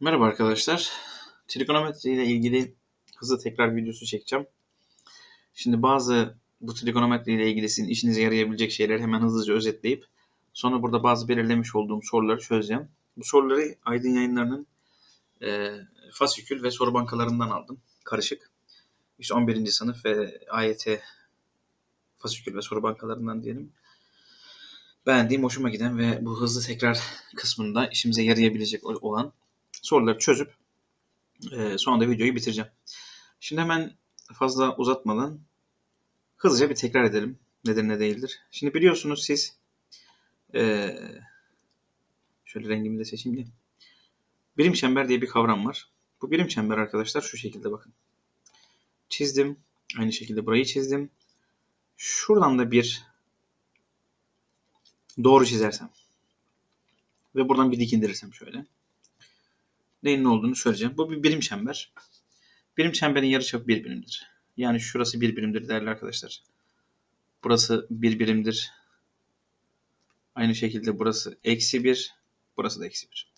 Merhaba arkadaşlar. Trigonometri ile ilgili hızlı tekrar videosu çekeceğim. Şimdi bazı bu trigonometri ile ilgili sizin işinize yarayabilecek şeyleri hemen hızlıca özetleyip sonra burada bazı belirlemiş olduğum soruları çözeceğim. Bu soruları Aydın Yayınları'nın e, fasikül ve soru bankalarından aldım. Karışık. İşte 11. sınıf ve AYT fasikül ve soru bankalarından diyelim. Beğendiğim, hoşuma giden ve bu hızlı tekrar kısmında işimize yarayabilecek olan soruları çözüp e, sonra da videoyu bitireceğim. Şimdi hemen fazla uzatmadan hızlıca bir tekrar edelim. Nedir ne değildir. Şimdi biliyorsunuz siz e, şöyle rengimi de seçeyim diye. Birim çember diye bir kavram var. Bu birim çember arkadaşlar şu şekilde bakın. Çizdim. Aynı şekilde burayı çizdim. Şuradan da bir doğru çizersem ve buradan bir dik indirirsem şöyle neyin ne olduğunu söyleyeceğim. Bu bir birim çember. Birim çemberin yarıçapı bir birimdir. Yani şurası bir birimdir değerli arkadaşlar. Burası bir birimdir. Aynı şekilde burası eksi bir. Burası da eksi bir.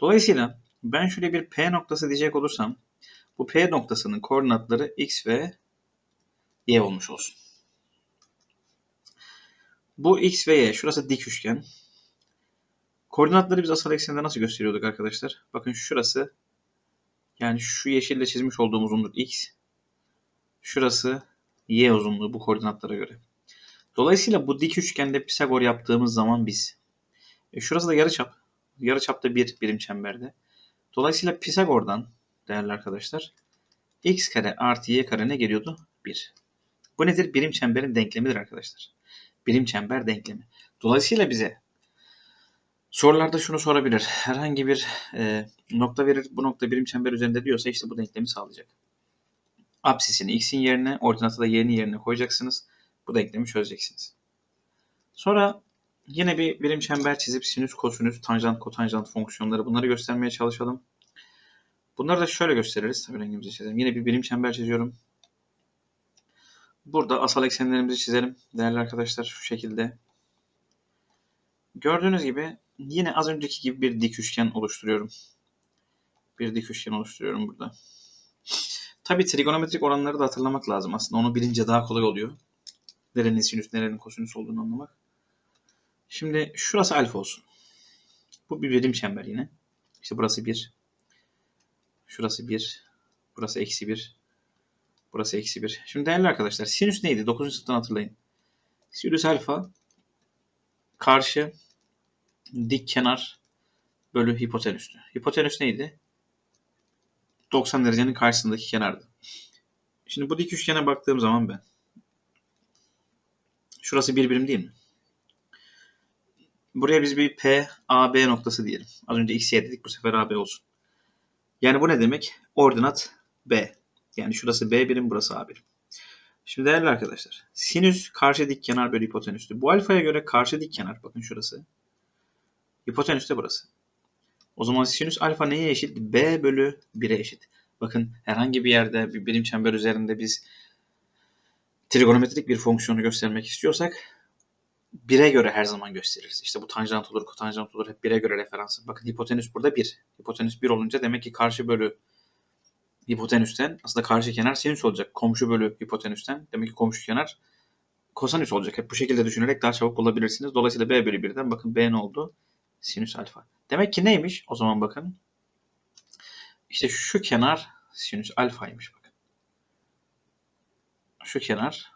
Dolayısıyla ben şöyle bir P noktası diyecek olursam bu P noktasının koordinatları x ve y olmuş olsun. Bu x ve y. Şurası dik üçgen. Koordinatları biz asal eksende nasıl gösteriyorduk arkadaşlar? Bakın şurası yani şu yeşille çizmiş olduğumuz uzunluk x. Şurası y uzunluğu bu koordinatlara göre. Dolayısıyla bu dik üçgende Pisagor yaptığımız zaman biz e şurası da yarıçap. Yarıçap da bir birim çemberde. Dolayısıyla Pisagor'dan değerli arkadaşlar x kare artı y kare ne geliyordu? 1. Bu nedir? Birim çemberin denklemidir arkadaşlar. Birim çember denklemi. Dolayısıyla bize Sorularda şunu sorabilir. Herhangi bir e, nokta verir. Bu nokta birim çember üzerinde diyorsa işte bu denklemi sağlayacak. Apsisini x'in yerine, ordinatı da y'nin yerine koyacaksınız. Bu denklemi çözeceksiniz. Sonra yine bir birim çember çizip sinüs, kosinüs, tanjant, kotanjant fonksiyonları bunları göstermeye çalışalım. Bunları da şöyle gösteririz. Tabii rengimizi çizelim. Yine bir birim çember çiziyorum. Burada asal eksenlerimizi çizelim. Değerli arkadaşlar şu şekilde. Gördüğünüz gibi yine az önceki gibi bir dik üçgen oluşturuyorum. Bir dik üçgen oluşturuyorum burada. Tabi trigonometrik oranları da hatırlamak lazım. Aslında onu bilince daha kolay oluyor. Nerenin sinüs, nerenin kosinüs olduğunu anlamak. Şimdi şurası alfa olsun. Bu bir birim çember yine. İşte burası 1. Şurası 1. Burası eksi 1. Burası eksi 1. Şimdi değerli arkadaşlar sinüs neydi? 9. sınıftan hatırlayın. Sinüs alfa karşı dik kenar bölü hipotenüstü. Hipotenüs neydi? 90 derecenin karşısındaki kenardı. Şimdi bu dik üçgene baktığım zaman ben şurası bir birim değil mi? Buraya biz bir P, A, B noktası diyelim. Az önce X, Y dedik bu sefer A, B olsun. Yani bu ne demek? Ordinat B. Yani şurası B birim, burası A birim. Şimdi değerli arkadaşlar, sinüs karşı dik kenar bölü hipotenüstü. Bu alfaya göre karşı dik kenar, bakın şurası. Hipotenüs de burası. O zaman sinüs alfa neye eşit? B bölü 1'e eşit. Bakın herhangi bir yerde bir birim çember üzerinde biz trigonometrik bir fonksiyonu göstermek istiyorsak 1'e göre her zaman gösteririz. İşte bu tanjant olur, kotanjant olur. Hep 1'e göre referansı. Bakın hipotenüs burada 1. Hipotenüs 1 olunca demek ki karşı bölü hipotenüsten aslında karşı kenar sinüs olacak. Komşu bölü hipotenüsten demek ki komşu kenar kosinüs olacak. Hep bu şekilde düşünerek daha çabuk bulabilirsiniz. Dolayısıyla B bölü 1'den bakın B ne oldu? Sinüs alfa. Demek ki neymiş? O zaman bakın. İşte şu kenar sinüs alfaymış bakın. Şu kenar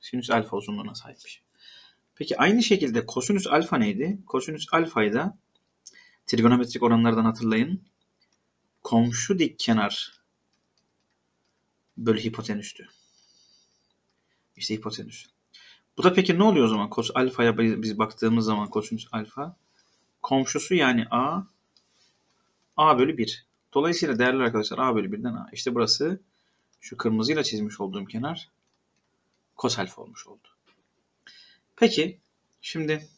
sinüs alfa uzunluğuna sahipmiş. Peki aynı şekilde kosinüs alfa neydi? Kosinüs alfayı da trigonometrik oranlardan hatırlayın. Komşu dik kenar bölü hipotenüstü. İşte hipotenüs. Bu da peki ne oluyor o zaman? Kos alfaya biz baktığımız zaman kosinüs alfa komşusu yani A A bölü 1. Dolayısıyla değerli arkadaşlar A bölü 1'den A. İşte burası şu kırmızıyla çizmiş olduğum kenar kos alfa olmuş oldu. Peki şimdi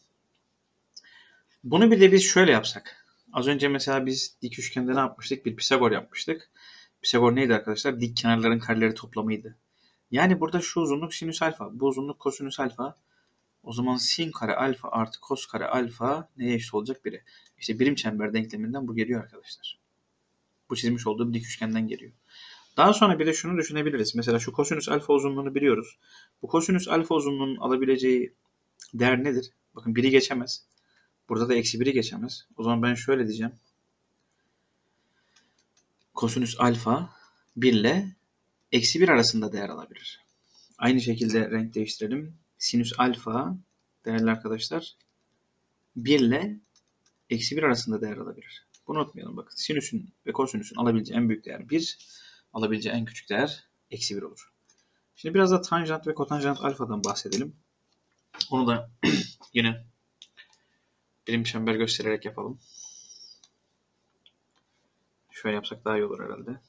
bunu bir de biz şöyle yapsak. Az önce mesela biz dik üçgende ne yapmıştık? Bir Pisagor yapmıştık. Pisagor neydi arkadaşlar? Dik kenarların kareleri toplamıydı. Yani burada şu uzunluk sinüs alfa, bu uzunluk kosinüs alfa. O zaman sin kare alfa artı kos kare alfa neye eşit olacak? 1'e. İşte birim çember denkleminden bu geliyor arkadaşlar. Bu çizmiş olduğum dik üçgenden geliyor. Daha sonra bir de şunu düşünebiliriz. Mesela şu kosinüs alfa uzunluğunu biliyoruz. Bu kosinüs alfa uzunluğunun alabileceği değer nedir? Bakın 1'i geçemez. Burada da eksi 1'i geçemez. O zaman ben şöyle diyeceğim. Kosinüs alfa 1 ile eksi 1 arasında değer alabilir. Aynı şekilde renk değiştirelim. Sinüs alfa değerli arkadaşlar 1 ile eksi 1 arasında değer alabilir. Bunu unutmayalım bakın. Sinüsün ve kosinüsün alabileceği en büyük değer 1, alabileceği en küçük değer eksi 1 olur. Şimdi biraz da tanjant ve kotanjant alfadan bahsedelim. Onu da yine birim çember göstererek yapalım. Şöyle yapsak daha iyi olur herhalde.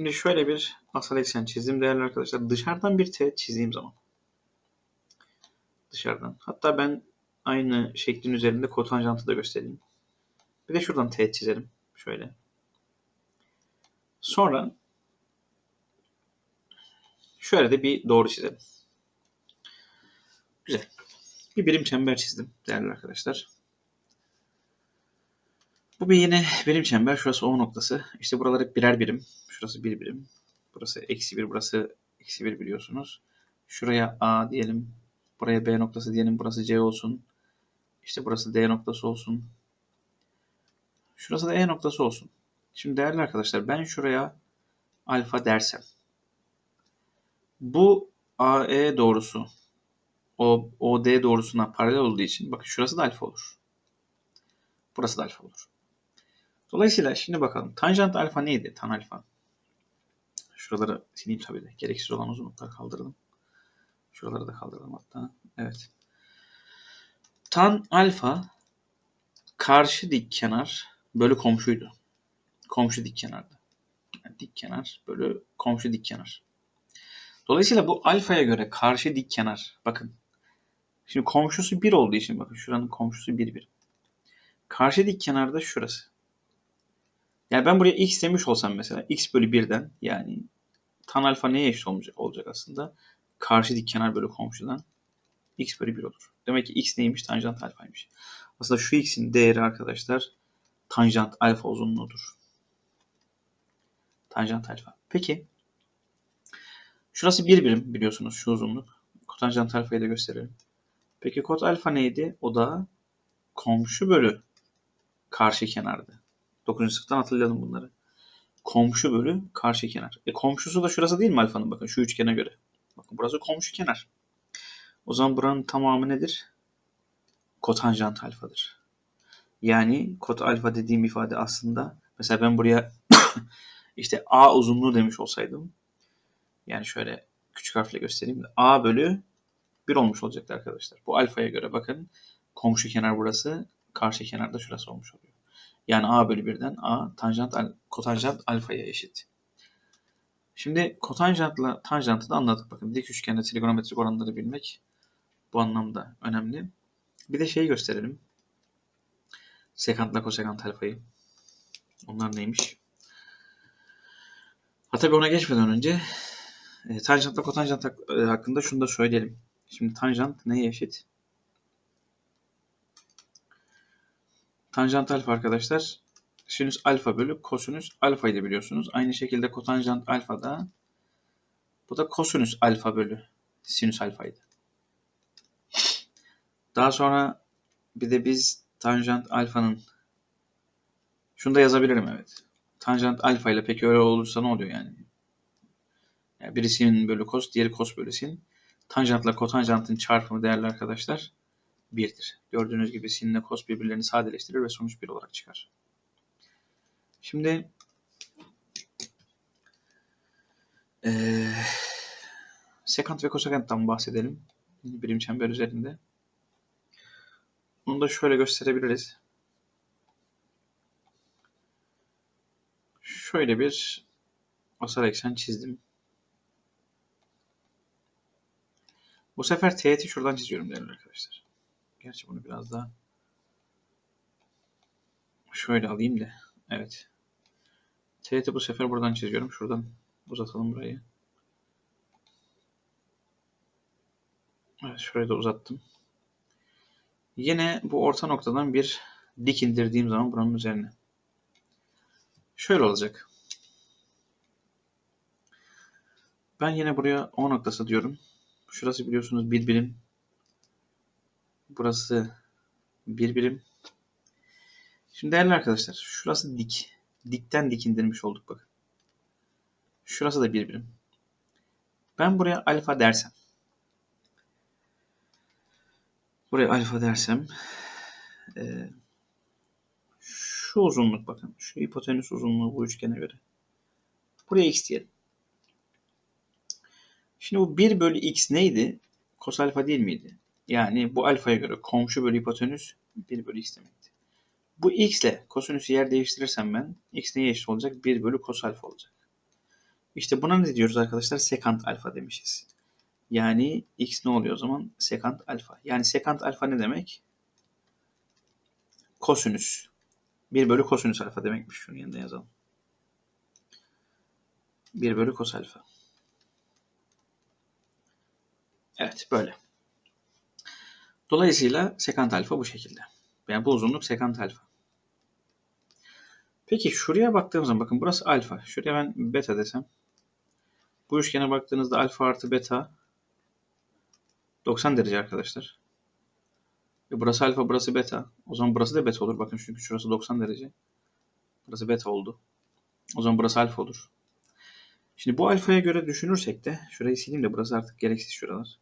Şimdi şöyle bir asal eksen çizdim değerli arkadaşlar. Dışarıdan bir teğet çizdiğim zaman. Dışarıdan. Hatta ben aynı şeklin üzerinde kotanjantı da göstereyim. Bir de şuradan teğet çizelim. Şöyle. Sonra şöyle de bir doğru çizelim. Güzel. Bir birim çember çizdim değerli arkadaşlar. Bu bir yine birim çember. Şurası O noktası. İşte buralar hep birer birim. Şurası bir birim. Burası eksi bir. Burası eksi bir biliyorsunuz. Şuraya A diyelim. Buraya B noktası diyelim. Burası C olsun. İşte burası D noktası olsun. Şurası da E noktası olsun. Şimdi değerli arkadaşlar ben şuraya alfa dersem. Bu AE doğrusu o OD doğrusuna paralel olduğu için bakın şurası da alfa olur. Burası da alfa olur. Dolayısıyla şimdi bakalım. Tanjant alfa neydi? Tan alfa. Şuraları sileyim tabii de. Gereksiz olan uzunlukları kaldırdım. Şuraları da kaldırdım hatta. Evet. Tan alfa karşı dik kenar bölü komşuydu. Komşu dik kenardı. Yani dik kenar bölü komşu dik kenar. Dolayısıyla bu alfaya göre karşı dik kenar bakın. Şimdi komşusu 1 olduğu için bakın şuranın komşusu 1 1. Karşı dik kenarda şurası. Yani ben buraya x demiş olsam mesela x bölü 1'den yani tan alfa neye eşit olacak, olacak aslında? Karşı dik kenar bölü komşudan x bölü 1 olur. Demek ki x neymiş? Tanjant alfaymış. Aslında şu x'in değeri arkadaşlar tanjant alfa uzunluğudur. Tanjant alfa. Peki şurası bir birim biliyorsunuz şu uzunluk. Kotanjant alfayı da gösterelim. Peki kot alfa neydi? O da komşu bölü karşı kenardı. 9. sınıftan hatırlayalım bunları. Komşu bölü karşı kenar. E komşusu da şurası değil mi alfanın? Bakın şu üçgene göre. Bakın burası komşu kenar. O zaman buranın tamamı nedir? Kotanjant alfadır. Yani kot alfa dediğim ifade aslında mesela ben buraya işte A uzunluğu demiş olsaydım yani şöyle küçük harfle göstereyim. A bölü 1 olmuş olacaktı arkadaşlar. Bu alfaya göre bakın komşu kenar burası, karşı kenar da şurası olmuş oluyor. Yani a bölü 1'den a tanjant kotanjant alfaya eşit. Şimdi kotanjantla tanjantı da anladık. Bakın dik üçgende trigonometrik oranları bilmek bu anlamda önemli. Bir de şeyi gösterelim. Sekantla kosekant alfayı. Onlar neymiş? Ha tabii ona geçmeden önce e, tanjantla kotanjant hakkında şunu da söyleyelim. Şimdi tanjant neye eşit? Tanjant alfa arkadaşlar sinüs alfa bölü kosinüs alfaydı biliyorsunuz. Aynı şekilde kotanjant alfa da bu da kosinüs alfa bölü sinüs alfaydı. Daha sonra bir de biz tanjant alfanın şunu da yazabilirim evet. Tanjant alfa ile peki öyle olursa ne oluyor yani? yani biri sin bölü kos, diğeri kos bölü sin. Tanjantla kotanjantın çarpımı değerli arkadaşlar 1'dir. Gördüğünüz gibi sin ile kos birbirlerini sadeleştirir ve sonuç 1 olarak çıkar. Şimdi ee, sekant ve kosekanttan bahsedelim. Birim çember üzerinde. Bunu da şöyle gösterebiliriz. Şöyle bir asal eksen çizdim. Bu sefer teğeti şuradan çiziyorum değerli arkadaşlar. Gerçi bunu biraz daha şöyle alayım da. Evet. Teğeti bu sefer buradan çiziyorum. Şuradan uzatalım burayı. Evet şurayı da uzattım. Yine bu orta noktadan bir dik indirdiğim zaman buranın üzerine. Şöyle olacak. Ben yine buraya O noktası diyorum. Şurası biliyorsunuz bir. Burası bir birim. Şimdi değerli arkadaşlar şurası dik. Dikten dik indirmiş olduk bak. Şurası da bir birim. Ben buraya alfa dersem. Buraya alfa dersem. E, şu uzunluk bakın. Şu hipotenüs uzunluğu bu üçgene göre. Buraya x diyelim. Şimdi bu 1 bölü x neydi? Kos alfa değil miydi? Yani bu alfaya göre komşu bölü hipotenüs 1 bölü x demekti. Bu x ile kosinüsü yer değiştirirsem ben x neye eşit olacak? 1 bölü kos alfa olacak. İşte buna ne diyoruz arkadaşlar? Sekant alfa demişiz. Yani x ne oluyor o zaman? Sekant alfa. Yani sekant alfa ne demek? Kosinüs. 1 bölü kosinüs alfa demekmiş. Şunun yanında yazalım. 1 bölü kos alfa. Evet böyle. Dolayısıyla sekant alfa bu şekilde. Yani bu uzunluk sekant alfa. Peki şuraya baktığımız zaman bakın burası alfa. Şuraya ben beta desem. Bu üçgene baktığınızda alfa artı beta 90 derece arkadaşlar. E burası alfa, burası beta. O zaman burası da beta olur. Bakın çünkü şurası 90 derece. Burası beta oldu. O zaman burası alfa olur. Şimdi bu alfaya göre düşünürsek de şurayı sileyim de burası artık gereksiz şuralar.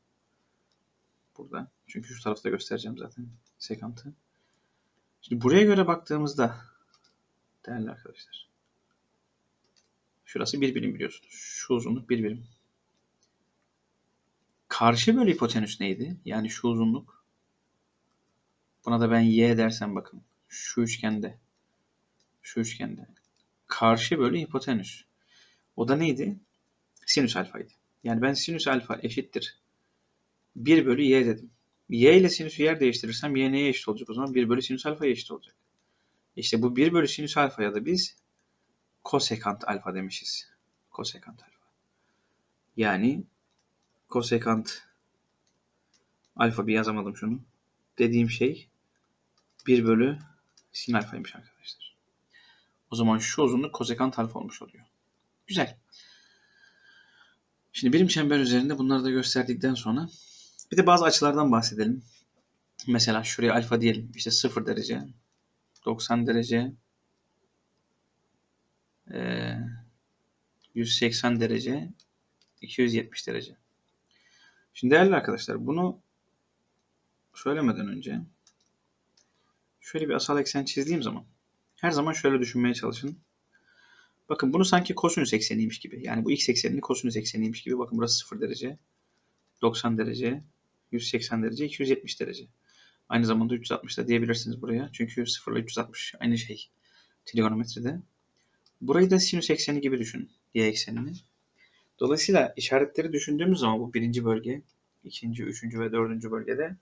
Burada. Çünkü şu tarafta göstereceğim zaten sekantı. Şimdi buraya göre baktığımızda değerli arkadaşlar. Şurası bir birim biliyorsunuz. Şu uzunluk bir birim. Karşı bölü hipotenüs neydi? Yani şu uzunluk. Buna da ben y dersem bakın. Şu üçgende. Şu üçgende. Karşı bölü hipotenüs. O da neydi? Sinüs alfaydı. Yani ben sinüs alfa eşittir 1 bölü y dedim. y ile sinüsü yer değiştirirsem y neye eşit olacak o zaman? 1 bölü sinüs alfaya eşit olacak. İşte bu 1 bölü sinüs alfaya da biz kosekant alfa demişiz. Kosekant alfa. Yani kosekant alfa bir yazamadım şunu. Dediğim şey 1 bölü sin alfaymış arkadaşlar. O zaman şu uzunluk kosekant alfa olmuş oluyor. Güzel. Şimdi birim çember üzerinde bunları da gösterdikten sonra bir de bazı açılardan bahsedelim. Mesela şuraya alfa diyelim. İşte 0 derece, 90 derece, 180 derece, 270 derece. Şimdi değerli arkadaşlar bunu söylemeden önce şöyle bir asal eksen çizdiğim zaman her zaman şöyle düşünmeye çalışın. Bakın bunu sanki kosinüs ekseniymiş gibi. Yani bu x eksenini kosinüs ekseniymiş gibi. Bakın burası 0 derece, 90 derece, 180 derece, 270 derece. Aynı zamanda 360 da diyebilirsiniz buraya. Çünkü 0 ile 360 aynı şey trigonometride. Burayı da sinüs ekseni gibi düşün. Y eksenini. Dolayısıyla işaretleri düşündüğümüz zaman bu birinci bölge, ikinci, üçüncü ve dördüncü bölgede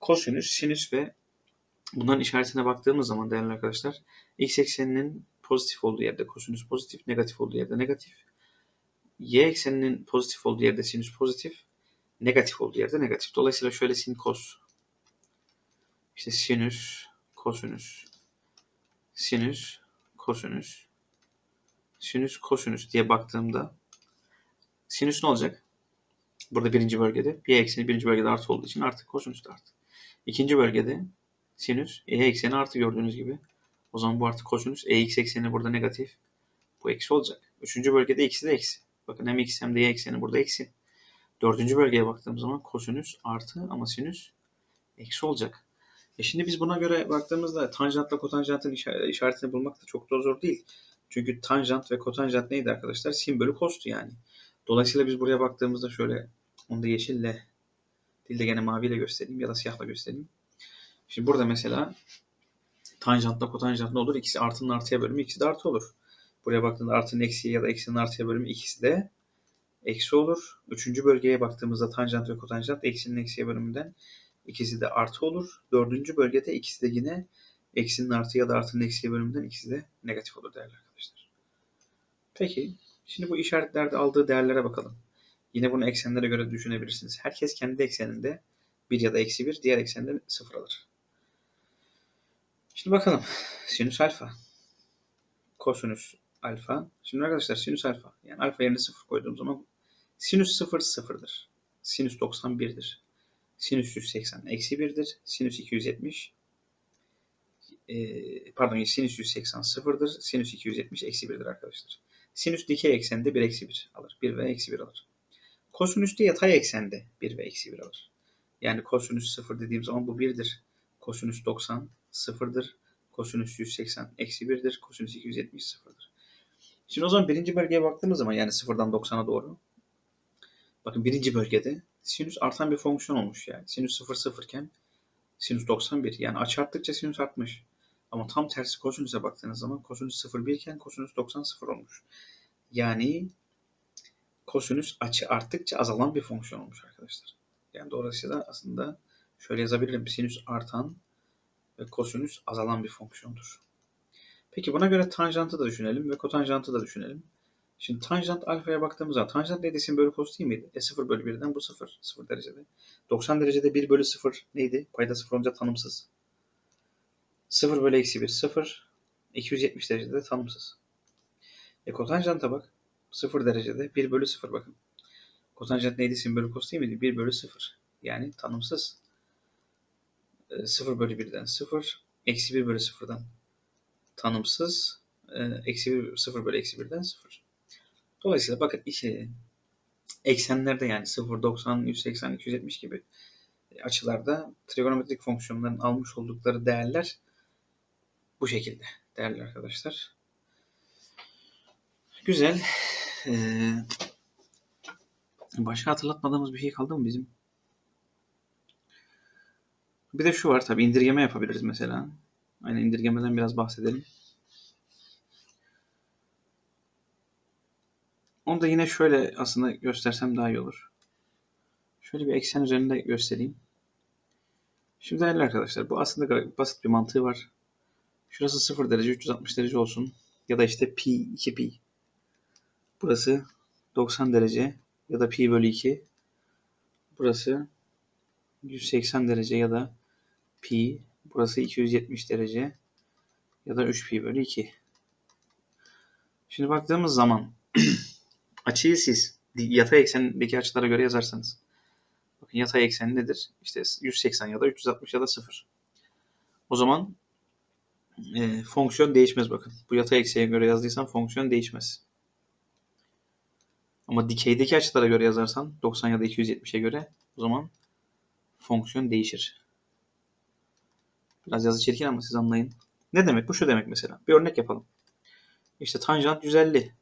kosinüs, sinüs ve bunların işaretine baktığımız zaman değerli arkadaşlar x ekseninin pozitif olduğu yerde kosinüs pozitif, negatif olduğu yerde negatif. Y ekseninin pozitif olduğu yerde sinüs pozitif, negatif olduğu yerde negatif. Dolayısıyla şöyle sin kos. İşte sinüs, kosinüs, sinüs, kosinüs, sinüs, kosinüs diye baktığımda sinüs ne olacak? Burada birinci bölgede y ekseni birinci bölgede artı olduğu için artı kosinüs de artı. İkinci bölgede sinüs y ekseni artı gördüğünüz gibi. O zaman bu artı kosinüs e x ekseni burada negatif. Bu eksi olacak. Üçüncü bölgede eksi de eksi. Bakın hem x hem de y ekseni burada eksi. Dördüncü bölgeye baktığım zaman kosinüs artı ama sinüs eksi olacak. E şimdi biz buna göre baktığımızda tanjantla kotanjantın işaretini bulmak da çok da zor değil. Çünkü tanjant ve kotanjant neydi arkadaşlar? Sin bölü kostu yani. Dolayısıyla biz buraya baktığımızda şöyle onu da yeşille değil de gene maviyle göstereyim ya da siyahla göstereyim. Şimdi burada mesela tanjantla kotanjant ne olur? İkisi artının artıya bölümü, ikisi de artı olur. Buraya baktığında artının eksiye ya da eksinin artıya bölümü ikisi de eksi olur. Üçüncü bölgeye baktığımızda tanjant ve kotanjant eksinin eksiye bölümünden ikisi de artı olur. Dördüncü bölgede ikisi de yine eksinin artı ya da artının eksiye bölümünden ikisi de negatif olur değerli arkadaşlar. Peki şimdi bu işaretlerde aldığı değerlere bakalım. Yine bunu eksenlere göre düşünebilirsiniz. Herkes kendi ekseninde 1 ya da eksi 1, diğer eksende 0 alır. Şimdi bakalım. Sinüs alfa. Kosinüs alfa. Şimdi arkadaşlar sinüs alfa. Yani alfa yerine 0 koyduğum zaman sinüs 0 sıfırdır. Sinüs 91'dir. Sinüs 180 eksi 1'dir. Sinüs 270 e, pardon sinüs 180 sıfırdır. Sinüs 270 eksi 1'dir arkadaşlar. Sinüs dikey eksende 1 eksi 1 alır. 1 ve eksi 1 alır. Kosinüs de yatay eksende 1 ve eksi 1 alır. Yani kosinüs 0 dediğim zaman bu 1'dir. Kosinüs 90 sıfırdır. Kosinüs 180 eksi 1'dir. Kosinüs 270 sıfırdır. Şimdi o zaman birinci bölgeye baktığımız zaman yani sıfırdan 90'a doğru. Bakın birinci bölgede sinüs artan bir fonksiyon olmuş yani. Sinüs 0 0 iken sinüs 91 yani açı arttıkça sinüs artmış. Ama tam tersi kosinüse baktığınız zaman kosinüs 0,1 iken kosinüs 90 0 olmuş. Yani kosinüs açı arttıkça azalan bir fonksiyon olmuş arkadaşlar. Yani dolayısıyla aslında şöyle yazabilirim. Sinüs artan ve kosinüs azalan bir fonksiyondur. Peki buna göre tanjantı da düşünelim ve kotanjantı da düşünelim. Şimdi tanjant alfaya baktığımız zaman tanjant neydi? Sin bölü kos değil miydi? E 0 bölü 1'den bu 0. 0 derecede. 90 derecede 1 bölü 0 neydi? Payda 0 olunca tanımsız. 0 bölü eksi 1 0. 270 derecede tanımsız. E kotanjanta bak. 0 derecede 1 bölü 0 bakın. Kotanjant neydi? Sin bölü kos değil miydi? 1 bölü 0. Yani tanımsız. 0 bölü 1'den 0. Eksi 1 bölü 0'dan tanımsız. Eksi 1, 0 bölü eksi 1'den 0. Dolayısıyla bakın iki eksenlerde yani 0, 90, 180, 270 gibi açılarda trigonometrik fonksiyonların almış oldukları değerler bu şekilde değerli arkadaşlar. Güzel. Ee, başka hatırlatmadığımız bir şey kaldı mı bizim? Bir de şu var tabi indirgeme yapabiliriz mesela. Aynen indirgemeden biraz bahsedelim. Onu da yine şöyle aslında göstersem daha iyi olur. Şöyle bir eksen üzerinde göstereyim. Şimdi değerli arkadaşlar bu aslında basit bir mantığı var. Şurası 0 derece 360 derece olsun. Ya da işte pi 2 pi. Burası 90 derece ya da pi bölü 2. Burası 180 derece ya da pi. Burası 270 derece ya da 3 pi bölü 2. Şimdi baktığımız zaman açıyı siz yatay eksendeki açılara göre yazarsanız. Bakın yatay eksen nedir? İşte 180 ya da 360 ya da 0. O zaman e, fonksiyon değişmez bakın. Bu yatay eksene göre yazdıysam fonksiyon değişmez. Ama dikeydeki açılara göre yazarsan 90 ya da 270'e göre o zaman fonksiyon değişir. Biraz yazı çirkin ama siz anlayın. Ne demek? Bu şu demek mesela. Bir örnek yapalım. İşte tanjant 150.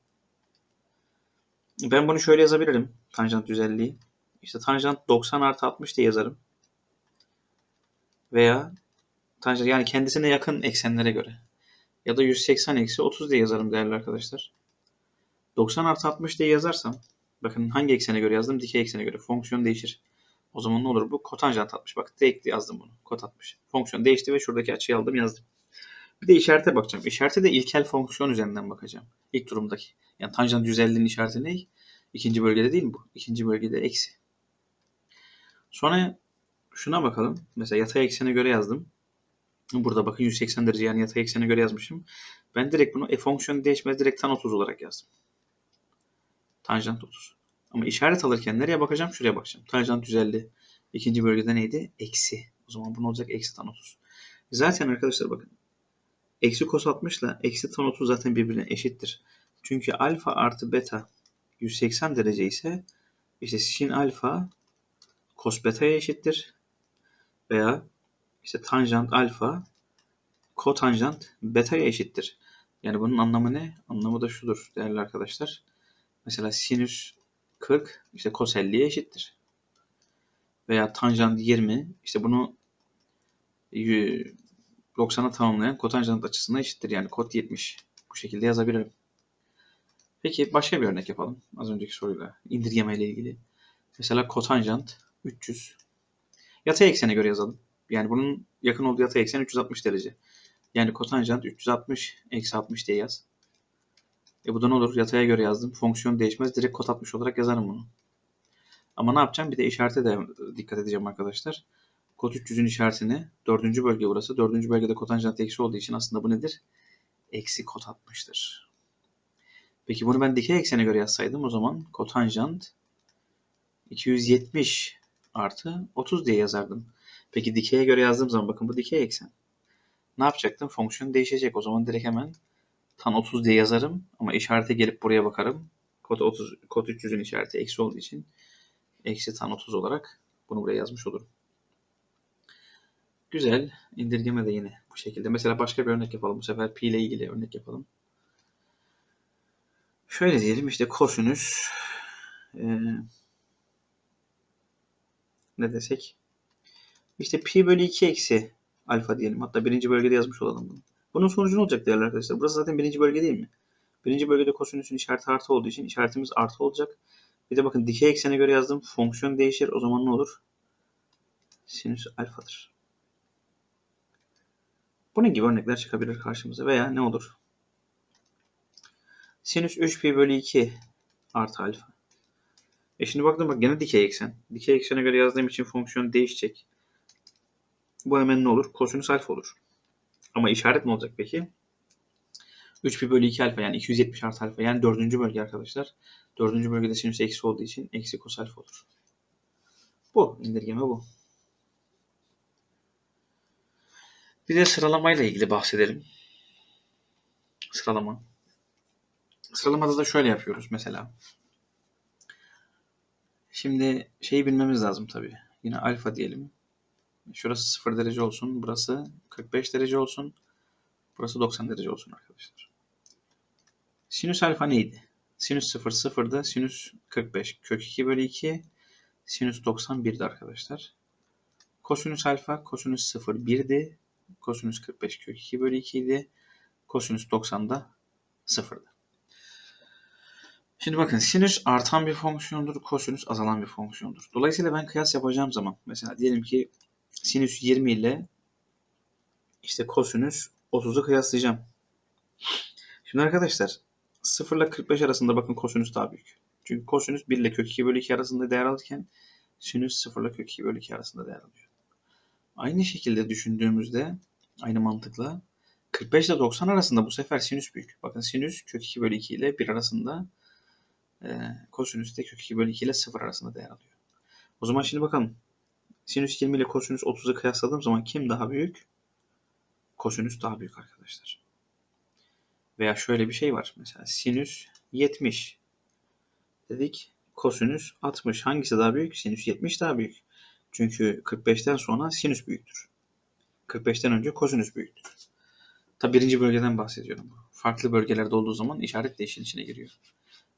Ben bunu şöyle yazabilirim. Tanjant 150'yi. İşte tanjant 90 artı 60 diye yazarım. Veya tanjant yani kendisine yakın eksenlere göre. Ya da 180 eksi 30 diye yazarım değerli arkadaşlar. 90 artı 60 diye yazarsam bakın hangi eksene göre yazdım? Dikey eksene göre. Fonksiyon değişir. O zaman ne olur bu? Kotanjant 60. Bak direkt yazdım bunu. Kot 60. Fonksiyon değişti ve şuradaki açıyı aldım yazdım. Bir de işarete bakacağım. İşarete de ilkel fonksiyon üzerinden bakacağım. İlk durumdaki. Yani tanjant 150'nin işareti ne? İkinci bölgede değil mi bu? İkinci bölgede eksi. Sonra şuna bakalım. Mesela yatay eksene göre yazdım. Burada bakın 180 derece yani yatay eksene göre yazmışım. Ben direkt bunu e fonksiyon değişmez direkt tan 30 olarak yazdım. Tanjant 30. Ama işaret alırken nereye bakacağım? Şuraya bakacağım. Tanjant 150. İkinci bölgede neydi? Eksi. O zaman bu ne olacak? Eksi tan 30. Zaten arkadaşlar bakın. Eksi cos 60 ile eksi tan 30 zaten birbirine eşittir. Çünkü alfa artı beta 180 derece ise işte sin alfa cos beta'ya eşittir. Veya işte tanjant alfa kotanjant beta'ya eşittir. Yani bunun anlamı ne? Anlamı da şudur değerli arkadaşlar. Mesela sinüs 40 işte cos 50'ye eşittir. Veya tanjant 20 işte bunu 90'a tamamlayan kotanjant açısına eşittir. Yani kot 70. Bu şekilde yazabilirim. Peki başka bir örnek yapalım. Az önceki soruyla indirgeme ile ilgili. Mesela kotanjant 300. Yatay eksene göre yazalım. Yani bunun yakın olduğu yatay eksen 360 derece. Yani kotanjant 360 eksi 60 diye yaz. E bu da ne olur? Yataya göre yazdım. Fonksiyon değişmez. Direkt kot 60 olarak yazarım bunu. Ama ne yapacağım? Bir de işarete de dikkat edeceğim arkadaşlar. Kot 300'ün işaretini dördüncü bölge burası. Dördüncü bölgede kotanjant eksi olduğu için aslında bu nedir? Eksi kot 60'tır. Peki bunu ben dikey eksene göre yazsaydım o zaman kotanjant 270 artı 30 diye yazardım. Peki dikeye göre yazdığım zaman bakın bu dikey eksen. Ne yapacaktım? Fonksiyon değişecek. O zaman direkt hemen tan 30 diye yazarım ama işarete gelip buraya bakarım. Kod 30 kod 300'ün işareti eksi olduğu için eksi tan 30 olarak bunu buraya yazmış olurum. Güzel. İndirgeme de yine bu şekilde. Mesela başka bir örnek yapalım. Bu sefer pi ile ilgili örnek yapalım. Şöyle diyelim işte kosinüs ee, ne desek işte pi bölü 2 eksi alfa diyelim. Hatta birinci bölgede yazmış olalım bunu. Bunun sonucu ne olacak değerli arkadaşlar? Burası zaten birinci bölge değil mi? Birinci bölgede kosinüsün işareti artı olduğu için işaretimiz artı olacak. Bir de bakın dikey eksene göre yazdım. Fonksiyon değişir. O zaman ne olur? Sinüs alfadır. Bunun gibi örnekler çıkabilir karşımıza. Veya ne olur? Sinüs 3 pi bölü 2 artı alfa. E şimdi baktım bak gene dikey eksen. Dikey eksene göre yazdığım için fonksiyon değişecek. Bu hemen ne olur? Kosinüs alfa olur. Ama işaret ne olacak peki? 3 pi bölü 2 alfa yani 270 artı alfa yani dördüncü bölge arkadaşlar. Dördüncü bölgede sinüs eksi olduğu için eksi kos alfa olur. Bu indirgeme bu. Bir de sıralamayla ilgili bahsedelim. Sıralama. Sıralamada da şöyle yapıyoruz mesela. Şimdi şeyi bilmemiz lazım tabii. Yine alfa diyelim. Şurası 0 derece olsun. Burası 45 derece olsun. Burası 90 derece olsun arkadaşlar. Sinüs alfa neydi? Sinüs 0 0'dı. Sinüs 45 kök 2 bölü 2. Sinüs 90 1'di arkadaşlar. Kosinüs alfa kosinüs 0 1'di. Kosinüs 45 kök 2 bölü 2 idi. Kosinüs 90 da 0'dı. Şimdi bakın sinüs artan bir fonksiyondur, kosinüs azalan bir fonksiyondur. Dolayısıyla ben kıyas yapacağım zaman mesela diyelim ki sinüs 20 ile işte kosinüs 30'u kıyaslayacağım. Şimdi arkadaşlar 0 ile 45 arasında bakın kosinüs daha büyük. Çünkü kosinüs 1 ile kök 2 bölü 2 arasında değer alırken sinüs 0 ile kök 2 bölü 2 arasında değer alıyor. Aynı şekilde düşündüğümüzde aynı mantıkla 45 ile 90 arasında bu sefer sinüs büyük. Bakın sinüs kök 2 bölü 2 ile 1 arasında e, kosinüs de kök 2 bölü 2 ile 0 arasında değer alıyor. O zaman şimdi bakalım. Sinüs 20 ile kosinüs 30'u kıyasladığım zaman kim daha büyük? Kosinüs daha büyük arkadaşlar. Veya şöyle bir şey var. Mesela sinüs 70 dedik. Kosinüs 60. Hangisi daha büyük? Sinüs 70 daha büyük. Çünkü 45'ten sonra sinüs büyüktür. 45'ten önce kosinüs büyüktür. Tabi birinci bölgeden bahsediyorum. Farklı bölgelerde olduğu zaman işaret de işin içine giriyor.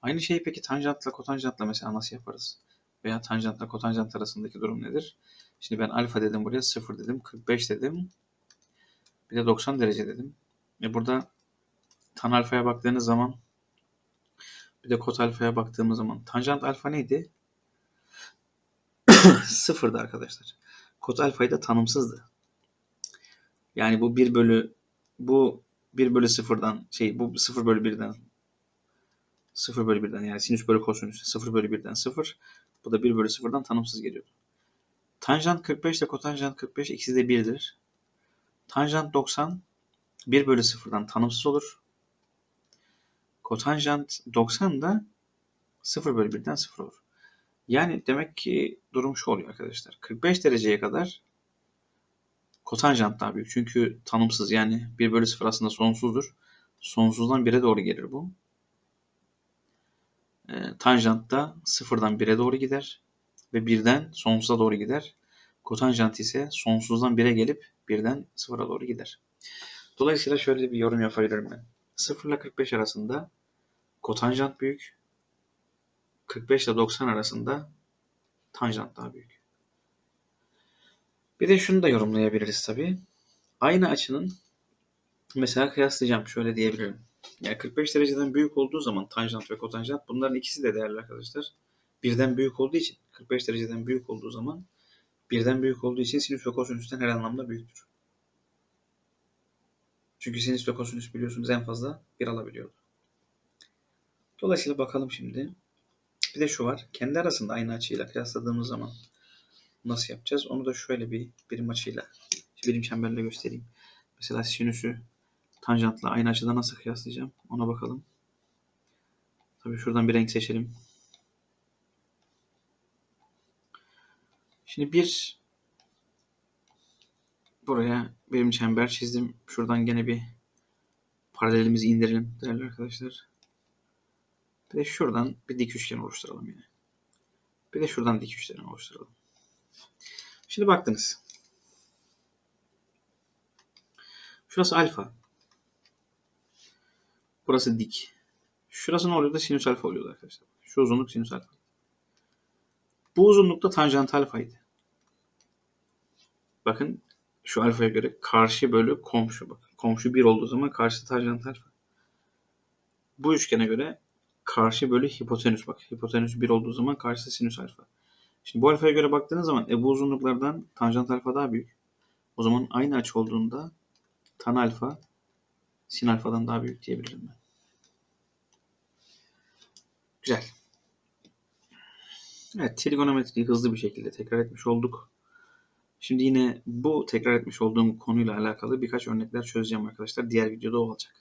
Aynı şeyi peki tanjantla kotanjantla mesela nasıl yaparız? Veya tanjantla kotanjant arasındaki durum nedir? Şimdi ben alfa dedim buraya 0 dedim, 45 dedim. Bir de 90 derece dedim. E burada tan alfaya baktığınız zaman bir de kot alfaya baktığımız zaman tanjant alfa neydi? Sıfırdı arkadaşlar. Kot alfayı da tanımsızdı. Yani bu 1 bölü bu 1 bölü 0'dan şey bu 0 bölü 1'den 0 bölü 1'den yani sinüs bölü kosinüs 0 bölü 1'den 0. Bu da 1 bölü 0'dan tanımsız geliyordu. Tanjant 45 ile kotanjant 45 ikisi de 1'dir. Tanjant 90 1 bölü 0'dan tanımsız olur. Kotanjant 90 da 0 bölü 1'den 0 olur. Yani demek ki durum şu oluyor arkadaşlar. 45 dereceye kadar kotanjant daha büyük. Çünkü tanımsız yani 1 bölü 0 aslında sonsuzdur. Sonsuzdan 1'e doğru gelir bu. E, tanjant da 0'dan 1'e doğru gider. Ve 1'den sonsuza doğru gider. Kotanjant ise sonsuzdan 1'e gelip 1'den 0'a doğru gider. Dolayısıyla şöyle bir yorum yapabilirim ben. 0 ile 45 arasında kotanjant büyük. 45 ile 90 arasında tanjant daha büyük. Bir de şunu da yorumlayabiliriz tabii. Aynı açının mesela kıyaslayacağım. Şöyle diyebilirim. Yani 45 dereceden büyük olduğu zaman tanjant ve kotanjant bunların ikisi de değerli arkadaşlar. Birden büyük olduğu için 45 dereceden büyük olduğu zaman birden büyük olduğu için sinüs ve kosinüsten her anlamda büyüktür. Çünkü sinüs ve kosinüs biliyorsunuz en fazla 1 alabiliyordu. Dolayısıyla bakalım şimdi. Bir de şu var. Kendi arasında aynı açıyla kıyasladığımız zaman nasıl yapacağız? Onu da şöyle bir birim açıyla, birim çemberle göstereyim. Mesela sinüsü tanjantla aynı açıda nasıl kıyaslayacağım? Ona bakalım. Tabii şuradan bir renk seçelim. Şimdi bir buraya birim çember çizdim. Şuradan gene bir paralelimizi indirelim değerli arkadaşlar. Bir de şuradan bir dik üçgen oluşturalım yine. Bir de şuradan dik üçgen oluşturalım. Şimdi baktınız. Şurası alfa. Burası dik. Şurası ne oluyordu? Sinüs alfa oluyordu arkadaşlar. Şu uzunluk sinüs alfa. Bu uzunlukta tanjant alfaydı. Bakın şu alfaya göre karşı bölü komşu. Bak. Komşu 1 olduğu zaman karşı tanjant alfa. Bu üçgene göre karşı bölü hipotenüs bak. Hipotenüs 1 olduğu zaman karşısı sinüs alfa. Şimdi bu alfaya göre baktığınız zaman e, bu uzunluklardan tanjant alfa daha büyük. O zaman aynı açı olduğunda tan alfa sin alfadan daha büyük diyebilirim ben. Güzel. Evet, trigonometriyi hızlı bir şekilde tekrar etmiş olduk. Şimdi yine bu tekrar etmiş olduğum konuyla alakalı birkaç örnekler çözeceğim arkadaşlar. Diğer videoda olacak.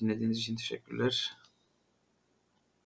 Dinlediğiniz için teşekkürler.